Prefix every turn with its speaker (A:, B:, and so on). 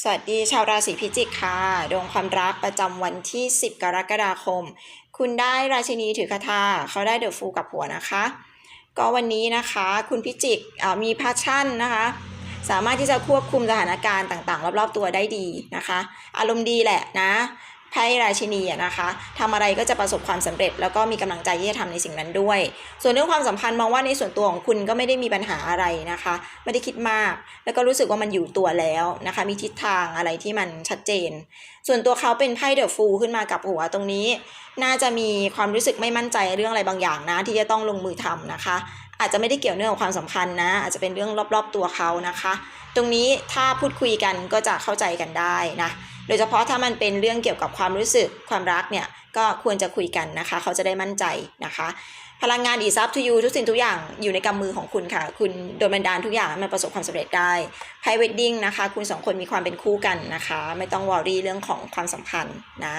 A: สวัสดีชาวราศีพิจิกค่ะดวงความรักประจำวันที่ 10 กรกฎาคม คุณได้ราชินีถือคาถาเขาได้เดอะฟูกับหัวนะคะ ก็วันนี้นะคะคุณพิจิกมีพาชั่นนะคะ สามารถที่จะควบคุมสถานการณ์ต่างๆ รอบๆตัวได้ดีนะคะ อารมณ์ดีแหละนะ ไพ่ราชินีนะคะทำอะไรก็จะประสบความสำเร็จ แล้วก็มีกำลังใจที่จะทำในสิ่งนั้นด้วย ส่วนเรื่องความสัมพันธ์มองว่าในส่วนตัวของคุณก็ไม่ได้มีปัญหาอะไรนะคะ ไม่ได้คิดมาก แล้วก็รู้สึกว่ามันอยู่ตัวแล้วนะคะ มีทิศทางอะไรที่มันชัดเจน ส่วนตัวเขาเป็นไพ่เดอะฟูขึ้นมากับหัวตรงนี้ น่าจะมีความรู้สึกไม่มั่นใจเรื่องอะไรบางอย่างนะที่จะต้องลงมือทำนะคะ อาจจะไม่ได้เกี่ยวเนื่องกับความสัมพันธ์นะ อาจจะเป็นเรื่องรอบๆตัวเขานะคะ ตรงนี้ถ้าพูดคุยกันก็จะเข้าใจกันได้นะโดยเฉพาะถ้ามันเป็นเรื่องเกี่ยวกับความรู้สึกความรักเนี่ยก็ควรจะคุยกันนะคะ เขาจะได้มั่นใจนะคะ พลังงานอีซับทูยูทุกสิ่งทุกอย่างอยู่ในกำมือของคุณค่ะ คุณโดนบันดาลทุกอย่างมันประสบความสำเร็จได้ไพ w เวดดิ้งนะคะ คุณสองคนมีความเป็นคู่กันนะคะ ไม่ต้องวอรี่เรื่องของความสัมพันธ์นะ